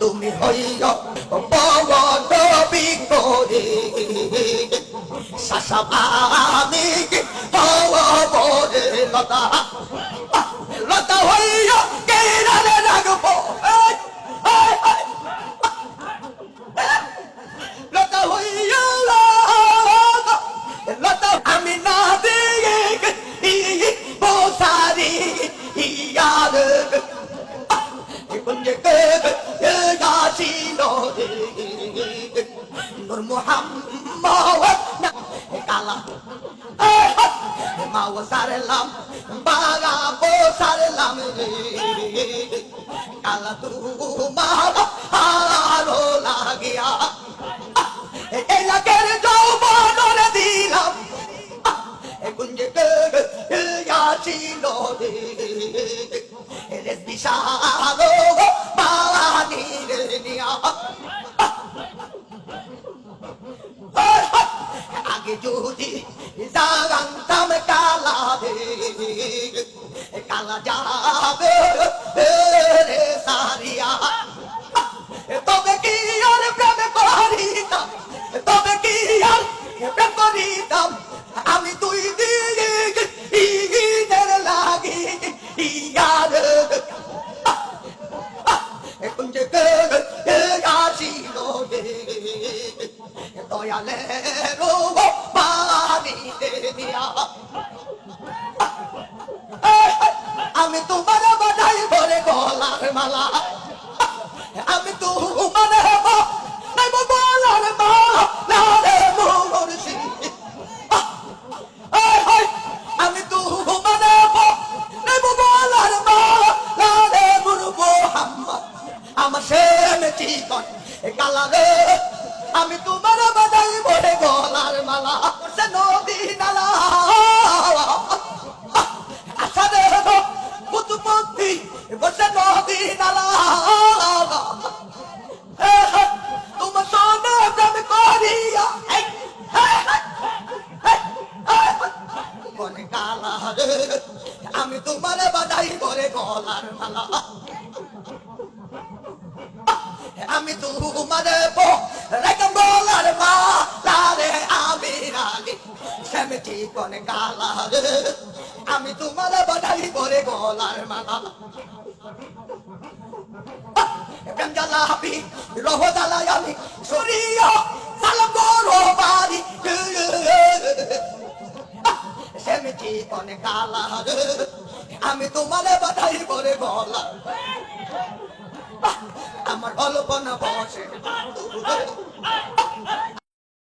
তুমি হইয়া পবন বিকরে শাসাবানি পবরে লতা লতা। নূর মুহাম্মদ কালা মাও সারলাম বাগা বো সারলাম কালা তু মারা হারো লাগিয়া এলাকের যৌবন দিলাম কুঞ্জে ছিল রে বিশাল যদি জানতাম কালা কালা যাবে রে সারিয়া। তবে কি আর প্রেম করিতাম? তবে কি আর প্রেম করিতাম? আমি তুই দিয়ে ঈদের লাগি ইয়ার এখন যে আসিল দয়ালে গলার আমি তো মানে নাই বলার মা না আমি তো মানে বলার না আমার সেম চিকন কালা রে আমি তোমার বাদাই বলে গলার মালা সে নদী নালা আশা রে বুতুমতি বসে নদী আমি তোমার বাদাই করে গলার মালা। আমি তোমার বলার মালা রে আমি রালি সেমটি কোনে কালা আমি তোমার বাদাই করে গলার মালা। প্রেম জ্বালাবি, রহ জ্বালাই আমি অনেক কালা আমি তোমার বাধাই করে বলা। আমার কল্পনা বসে।